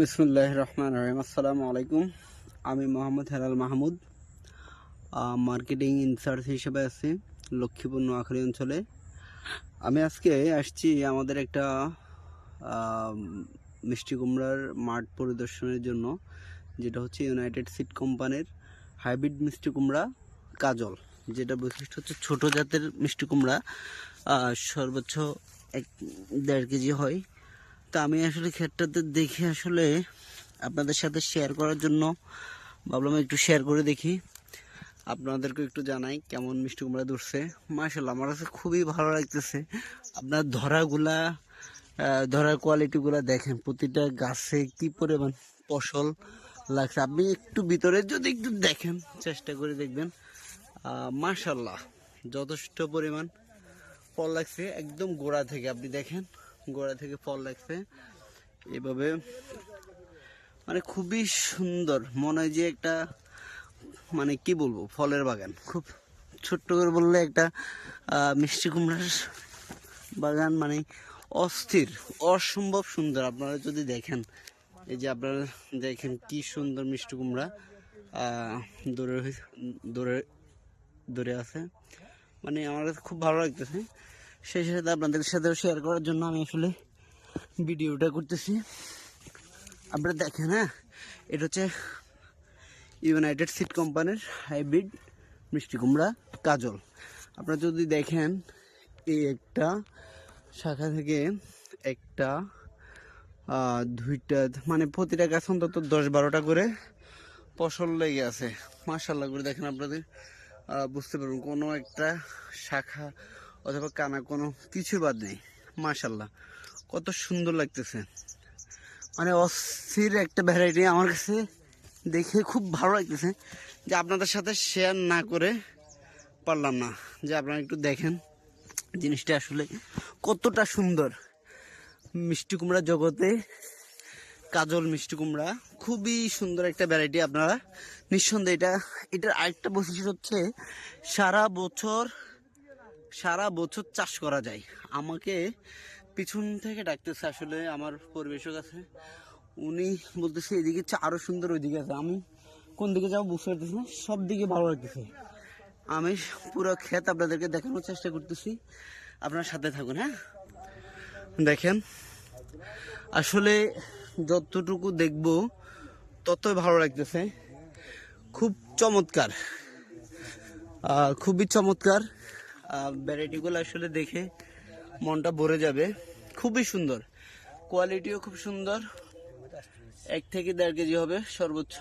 বিসমুল্লাহ রহমান রহিম। আসসালামু আলাইকুম। আমি Mohammad Helal Mahmud marketing in charge হিসেবে আছি লক্ষ্মীপুর নোয়াখালী অঞ্চলে। আমি আজকে আসছি আমাদের একটা মিষ্টি কুমড়ার মাঠ পরিদর্শনের জন্য, যেটা হচ্ছে ইউনাইটেড সিড কোম্পানির হাইব্রিড মিষ্টি কুমড়া কাজল যেটা বৈশিষ্ট্য হচ্ছে ছোট জাতের মিষ্টি কুমড়া সর্বোচ্চ এক দেড় কেজি হয়। তা আমি আসলে ক্ষেতটাতে দেখি আসলে আপনাদের সাথে শেয়ার করার জন্য ভাবলাম একটু শেয়ার করে দেখি। আপনাদেরকে একটু জানাই কেমন মিষ্টি কুমড়া ধরছে। মার্শাল্লাহ আমার কাছে খুবই ভালো লাগতেছে। আপনার ধরাগুলা ধরার কোয়ালিটিগুলা দেখেন, প্রতিটা গাছে কি পরিমাণ ফসল লাগছে। আপনি একটু ভিতরে যদি একটু দেখেন, চেষ্টা করে দেখবেন। মার্শাল্লাহ যথেষ্ট পরিমাণ ফল লাগছে, একদম গোড়া থেকে। আপনি দেখেন গোড়া থেকে ফল লাগছে। এভাবে। মানে খুবই সুন্দর। মনে হয় যে একটা মানে কি বলব, ফলের বাগান। খুব ছোট্ট করে বললে একটা মিষ্টি কুমড়ার বাগান মানে অস্থির, অসম্ভব সুন্দর। আপনারা যদি দেখেন, এই যে আপনারা দেখেন কি সুন্দর মিষ্টি কুমড়া দূরে দূরে দূরে আছে। মানে আমার কাছে খুব ভালো লাগতেছে। সেই সাথে আপনাদের সাথেও শেয়ার করার জন্য আমি আসলে ভিডিওটা করতেছি। আপনারা দেখেন হ্যাঁ? এটা হচ্ছে ইউনাইটেড সিট কোম্পানির হাইব্রিড মিষ্টি কুমড়া, কাজল। আপনারা যদি দেখেন, এই একটা শাখা থেকে একটা দুইটা মানে প্রতিটা গাছ অন্তত দশ বারোটা করে ফসল লেগে আছে। মার্শাল্লাহ করে দেখেন আপনাদের। বুঝতে পারবেন কোনো একটা শাখা অথবা কানা কোনো কিছু বাদ নেই। মার্শাল্লাহ কত সুন্দর লাগতেছে। মানে অস্থির একটা ভ্যারাইটি আমার কাছে দেখে খুব ভালো লাগতেছে যে আপনাদের সাথে শেয়ার না করে পারলাম না। যে আপনারা একটু দেখেন জিনিসটা আসলে কতটা সুন্দর। মিষ্টি কুমড়া জগতে কাজল মিষ্টি কুমড়া খুবই সুন্দর একটা ভ্যারাইটি আপনারা নিঃসন্দেহে এটা, এটার আরেকটা বৈশিষ্ট্য হচ্ছে সারা বছর সারা বছর চাষ করা যায়। আমাকে পিছন থেকে ডাকতেছে আসলে আমার পরিবেশক আছে। উনি বলতেছে, এদিকে চা- আরও সুন্দর ওইদিকে আছে। আমি, কোন দিকে যাব বুঝতে পারতেছি না, সব দিকে ভালো লাগতেছে। আমি পুরো ক্ষেত আপনাদেরকে দেখানোর চেষ্টা করতেছি। আপনার সাথে থাকুন হ্যাঁ? দেখেন, আসলে যতটুকু দেখব, ততই ভালো লাগতেছে। খুব চমৎকার। খুবই চমৎকার। ভ্যারাইটিগুলো আসলে দেখে মনটা ভরে যাবে। খুবই সুন্দর। কোয়ালিটিও খুব সুন্দর। এক থেকে দেড় কেজি হবে সর্বোচ্চ।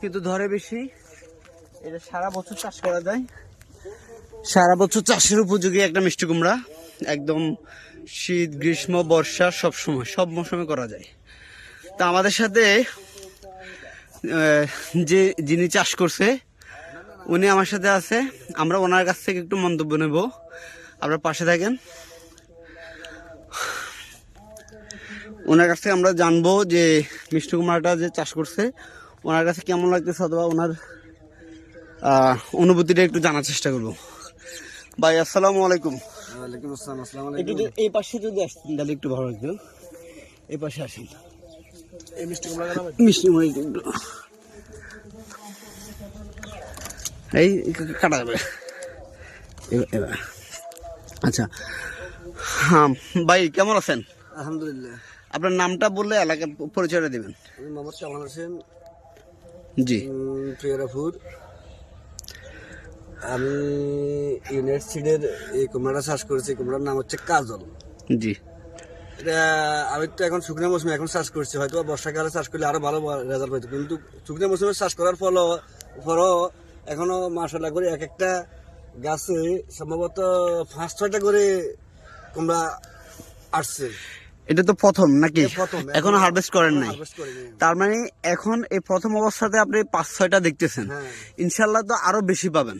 কিন্তু ধরে বেশি, এটা সারা বছর চাষ করা যায়। সারা বছর চাষের উপযোগী একটা মিষ্টি কুমড়া। একদম শীত, গ্রীষ্ম, বর্ষা সব সময়, সব মৌসুমে করা যায়। তা আমাদের সাথে যে যিনি চাষ করছে উনি আমার সাথে আছে। আমরা ওনার কাছ থেকে একটু মন্তব্য নেব। আপনার পাশে থাকেন। ওনার কাছ থেকে আমরা জানব যে মিষ্টি কুমারটা যে চাষ করছে ওনার কাছে কেমন লাগতেছে অথবা ওনার অনুভূতিটা একটু জানার চেষ্টা করব। ভাই আসসালামু আলাইকুম। একটু এই পাশে যদি আসতেন তাহলে একটু ভালো লাগতো। এই পাশে আসেন। মিষ্টি কুমড়া মিষ্টি একটু এই কাটা যাবে। এবার- আচ্ছা। হ্যাঁ ভাই কেমন আছেন? আলহামদুলিল্লাহ। আপনার নামটা বললে এলাকার পরিচয়টা দিবেন। মোহাম্মদ কামাল হোসেন। জি। উম, প্রিয়রাপুর আমি ইউনাইটেড সিডের এই কুমড়াটা চাষ করেছি। কুমড়ার নাম হচ্ছে কাজল। জি। এটা আমি তো এখন শুকনো মৌসুমে এখন চাষ করছি। হয়তো বর্ষাকালে চাষ করলে আরও ভালো রেজাল্ট পাইতো। কিন্তু শুকনো মৌসুমে চাষ করার ফল পরও এখনও মাসাল্লাহ করে এক একটা গাছে সম্ভবত পাঁচ ছয়টা করে কুমড়া আসছে। এটা তো প্রথম নাকি? এখনও হারভেস্ট করেন নাই। তার মানে এখন এই প্রথম অবস্থাতে আপনি পাঁচ ছয়টা দেখতেছেন। হ্যাঁ। ইনশাল্লাহ তো আরও বেশি পাবেন।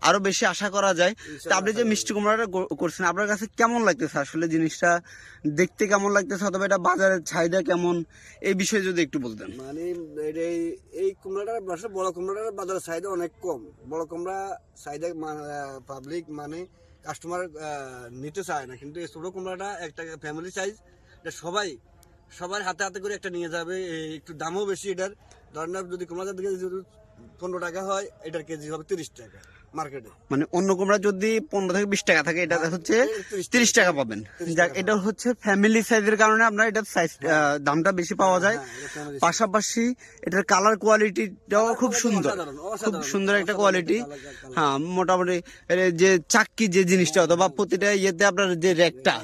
আরও বেশি আশা করা যায়। তা আপনি যে মিষ্টি কুমড়াটা করছেন আপনার কাছে কেমন লাগতেছে? আসলে জিনিসটা দেখতে কেমন লাগতেছে অথবা এটা বাজারের চাহিদা কেমন? এই বিষয়ে যদি একটু বলতেন। মানে এই- এই কুমড়াটার বড় কুমড়াটার বাজারের চাহিদা অনেক কম। বড় কুমড়া চাহিদা পাবলিক মানে কাস্টমার নিতে চায় না। কিন্তু এই ছোটো কুমড়াটা একটা ফ্যামিলি সাইজ এটা সবাই, সবার হাতে হাতে করে একটা নিয়ে যাবে। একটু দামও বেশি এটার। ধরেন যদি কুমড়া দিকে পনেরো টাকা হয়, এটার কেজি হবে তিরিশ টাকা। মার্কেটে। মানে অন্য কুমড়া যদি পনেরো থেকে বিশ টাকা থাকে এটা হচ্ছে তিরিশ টাকা পাবেন। এটা হচ্ছে ফ্যামিলি সাইজের কারণে আপনার এটা সাইজ দামটা বেশি পাওয়া যায়। হ্যাঁ। পাশাপাশি এটার কালার কোয়ালিটিটাও খুব সুন্দর। খুব সুন্দর একটা কোয়ালিটি। হ্যাঁ মোটামুটি যে চাক্কি যে জিনিসটা অথবা প্রতিটা ইয়েতে আপনার যে র্যাকটা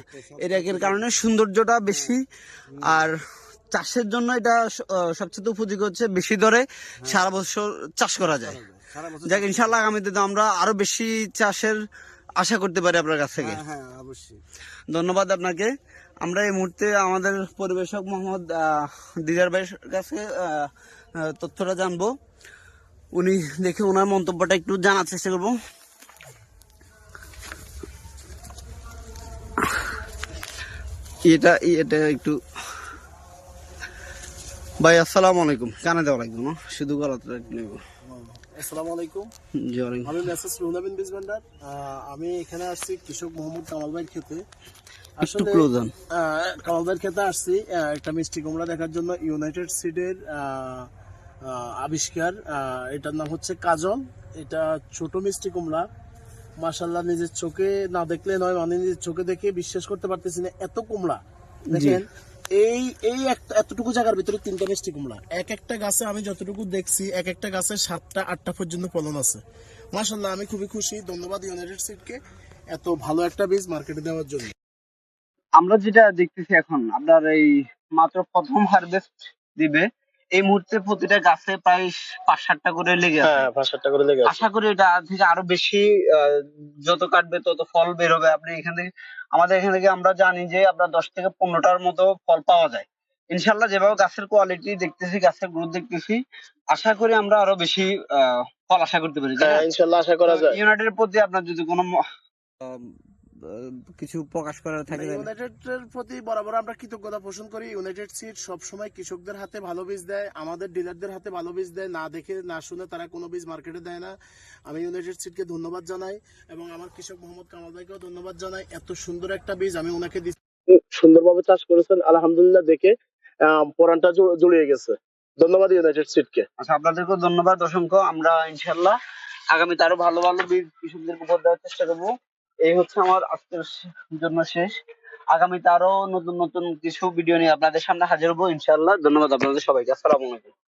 এই র্যাকের কারণে সৌন্দর্যটা বেশি। আর চাষের জন্য এটা সবচেয়ে উপযোগী হচ্ছে বেশি দরে সারা বছর চাষ করা যায়। যাক ইনশাল্লাহ আগামীতে তো আমরা আরও বেশি চাষের আশা করতে পারি আপনার কাছ থেকে। হ্যাঁ, হ্যাঁ অবশ্যই। ধন্যবাদ আপনাকে। আমরা এই মুহূর্তে আমাদের পরিবেশক মোহাম্মদ দিদার ভাইয়ের কাছে তথ্যটা জানব। উনি দেখে ওনার মন্তব্যটা একটু জানার চেষ্টা করব। এটা এটা একটু ভাই আসসালামু আলাইকুম। কানে দেওয়া লাগবে না শুধু গলাটা নেব। আসসালামু আলাইকুম। আমি মেসেজ রুনাবিন বীজ ভান্ডার আমি এখানে আসছি কৃষক মোহাম্মদ কামাল ভাইয়ের খেতে। কামাল ভাইয়ের খেতে আসছি একটা মিষ্টি কুমড়া দেখার জন্য ইউনাইটেড সিডের আবিষ্কার। এটার নাম হচ্ছে কাজল। এটা ছোট মিষ্টি কুমড়া। মাশাল্লাহ নিজের চোখে না দেখলে নয় মানে নিজের চোখে দেখে বিশ্বাস করতে পারতেছি না। এত কুমড়া দেখেন এই এই এতটুকু জায়গার ভিতরে তিনটা মিষ্টি কুমড়া। এক একটা গাছে আমি যতটুকু দেখছি, এক একটা গাছে সাতটা, আটটা পর্যন্ত ফলন আছে। মাসাল্লাহ আমি খুবই খুশি। ধন্যবাদ ইউনাইটেড সিডকে এত ভালো একটা বীজ মার্কেটে দেওয়ার জন্য। আমরা যেটা দেখতেছি এখন, আপনার এই মাত্র প্রথম হারভেস্ট দিবে এই মুহূর্তে প্রতিটা গাছে প্রায় পাঁচ সাতটা করে লেগে আছে। পাঁচ সাতটা করে লেগে আশা করি এটা থেকে আরও বেশি আহ, যত কাটবে তত ফল বের হবে আপনি এখান থেকে আমাদের এখান থেকে আমরা জানি যে আপনার দশ থেকে পনেরোটার মতো ফল পাওয়া যায়। ইনশাল্লাহ যেভাবে গাছের কোয়ালিটি দেখতেছি গাছের গ্রোথ দেখতেছি আশা করি আমরা আরও বেশি আহ, ফল আশা করতে পারি তাই ইনশাল্লাহ আশা করা যায়। ইউনাইটেডের প্রতি আপনার যদি কোনো আহ, কিছু প্রকাশ করার থাকে তাহলে- ইউনাইটেডের প্রতি বরাবর আমরা কৃতজ্ঞতা পোষণ করি। ইউনাইটেড সিড সবসময় কৃষকদের হাতে ভালো বীজ দেয় আমাদের ডিলারদের হাতে ভালো বীজ দেয়। না দেখে না শুনে তারা কোনো বীজ মার্কেটে দেয় না। আমি ইউনাইটেড সিডকে ধন্যবাদ জানাই এবং আমার কৃষক মোহাম্মদ কামাল ভাইকেও ধন্যবাদ জানাই। এত সুন্দর একটা বীজ আমি ওনাকে দিচ্ছি সুন্দরভাবে চাষ করেছেন আলহামদুলিল্লাহ দেখে পরানটা জড়িয়ে গেছে। ধন্যবাদ ইউনাইটেড সিডকে আচ্ছা আপনাদেরকেও ধন্যবাদ। অসংখ্য আমরা ইনশাল্লাহ আগামীতে আরও ভালো ভালো বীজ কৃষকদেরকে উপর দেওয়ার চেষ্টা করব। এই হচ্ছে আমার আজকের জন্য শেষ। আগামীতে আরও নতুন নতুন কিছু ভিডিও নিয়ে আপনাদের সামনে হাজির হব ইনশাল্লাহ ধন্যবাদ আপনাদের সবাইকে। আসসালামু আলাইকুম।